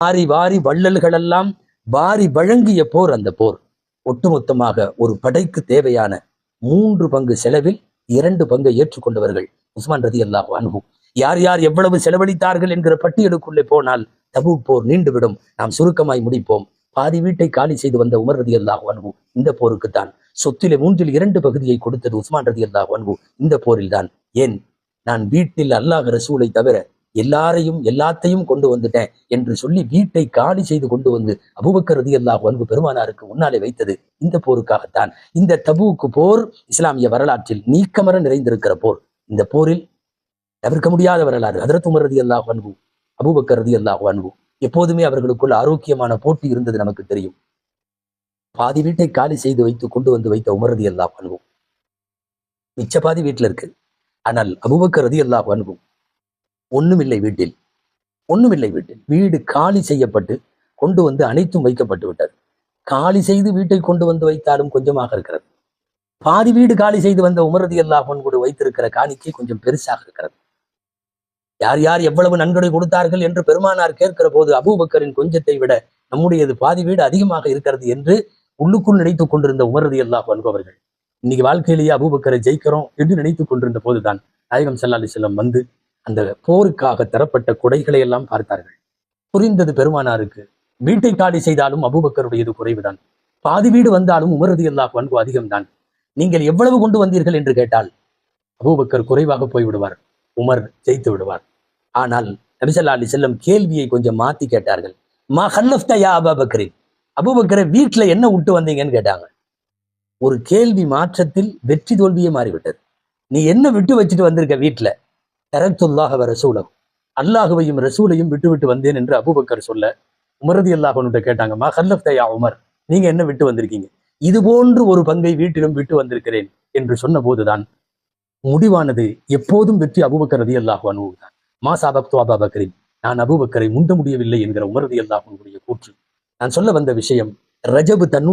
வாரி வாரி வள்ளல்களெல்லாம் வாரி வழங்கிய போர் அந்த போர். ஒட்டுமொத்தமாக ஒரு படைக்கு தேவையான மூன்று பங்கு செலவில் இரண்டு பங்கை ஏற்றுக்கொண்டவர்கள் உஸ்மான் ரதி அல்லாஹ் அனுகு யார் யார் எவ்வளவு செலவழித்தார்கள் என்கிற பட்டியலுக்குள்ளே போனால் தபு போர் நீண்டுவிடும். நாம் சுருக்கமாய் முடிப்போம். பாதி வீட்டை காலி செய்து வந்த உமர் ரதி அல்லாஹ் அன்ஹு இந்த போருக்குத்தான். சொத்திலே மூன்றில் இரண்டு பகுதியை கொடுத்தது உஸ்மான் ரதி அல்லாஹ் அன்ஹு இந்த போரில்தான். ஏன்? நான் வீட்டில் அல்லாஹ் ரசூலை தவிர எல்லாரையும் எல்லாத்தையும் கொண்டு வந்துட்டேன் என்று சொல்லி வீட்டை காலி செய்து கொண்டு வந்து அபுபக்கர் ரதி அல்லாஹ் அன்பு பெருமானாருக்கு முன்னாலே வைத்தது இந்த போருக்காகத்தான். இந்த தபுவுக்கு போர் இஸ்லாமிய வரலாற்றில் நீக்கமர நிறைந்திருக்கிற போர். இந்த போரில் தவிர்க்க முடியாத வரலாறு. ஹதரத் உமர் ரதி அல்லாஹ் அன்பு அபுபக்கர் ரதி அல்லாஹ் அன்பு எப்போதுமே அவர்களுக்குள் ஆரோக்கியமான போட்டி இருந்தது நமக்கு தெரியும். பாதி வீட்டை காலி செய்து வைத்து கொண்டு வந்து வைத்த உமர் ரதி அல்லாஹ் அன்பும் மிச்ச பாதி வீட்டில் இருக்கு. ஆனால் அபுபக்கர் ரதி அல்லாஹ் அன்பு ஒண்ணுமில்லை வீட்டில். ஒண்ணுமில்லை வீட்டில். வீடு காலி செய்யப்பட்டு கொண்டு வந்து அனைத்தும் வைக்கப்பட்டு விட்டது. காலி செய்து வீட்டை கொண்டு வந்து வைத்தாலும் கொஞ்சமாக இருக்கிறது. பாதி வீடு காலி செய்து வந்த உமரதி அல்லாஹன் கூட வைத்திருக்கிற காணிக்கை கொஞ்சம் பெருசாக இருக்கிறது. யார் யார் எவ்வளவு நன்கொடை கொடுத்தார்கள் என்று பெருமானார் கேட்கிற போது அபூபக்கரின் கொஞ்சத்தை விட நம்முடையது பாதி வீடு அதிகமாக இருக்கிறது என்று உள்ளுக்குள் நினைத்துக் கொண்டிருந்த உமரதி அல்லாஹ் அவர்கள் இன்னைக்கு வாழ்க்கையிலேயே அபூபக்கரை ஜெயிக்கிறோம் என்று நினைத்துக் கொண்டிருந்த போதுதான் நாயகம் ஸல்லல்லாஹு அலைஹி வந்து அந்த போருக்காக தரப்பட்ட கொடைகளை எல்லாம் பார்த்தார்கள். புரிந்தது பெருமானாருக்கு. வீட்டை காலி செய்தாலும் அபூபக்கருடையது குறைவுதான். பாதி வீடு வந்தாலும் உமரது எல்லா பண்பு அதிகம்தான். நீங்கள் எவ்வளவு கொண்டு வந்தீர்கள் என்று கேட்டால் அபூபக்கர் குறைவாக போய் விடுவார் உமர் ஜெயித்து விடுவார். ஆனால் நபிசல்லா அலி செல்லம் கேள்வியை கொஞ்சம் மாத்தி கேட்டார்கள். மா ஹல்லஃப்தா யா அபாபக்கரின் அபூபக்கரை வீட்டுல என்ன விட்டு வந்தீங்கன்னு கேட்டாங்க. ஒரு கேள்வி மாற்றத்தில் வெற்றி தோல்வியே மாறிவிட்டது. நீ என்ன விட்டு வச்சுட்டு வந்திருக்க வீட்டில் தரத்துல்லாஹவ ரசூலம் அல்லாஹுவையும் ரசூலையும் விட்டுவிட்டு வந்தேன் என்று அபுபக்கர் சொல்ல உமரதி அல்லாஹனுட்ட கேட்டாங்க மா ஹல்லப் தயா உமர்? நீங்க என்ன விட்டு வந்திருக்கீங்க? இது போன்று ஒரு பங்கை வீட்டிலும் விட்டு வந்திருக்கிறேன் என்று சொன்ன போதுதான் முடிவானது எப்போதும் வெற்றி அபுபக்கர் ரதி அல்லாஹு அனுபவம் மா சாபக்து அபாபக்கரின் நான் அபுபக்கரை முந்த முடியவில்லை என்கிற உமரதி அல்லாஹனுடைய கூற்று. நான் சொல்ல வந்த விஷயம் ரஜபு தன்னுள்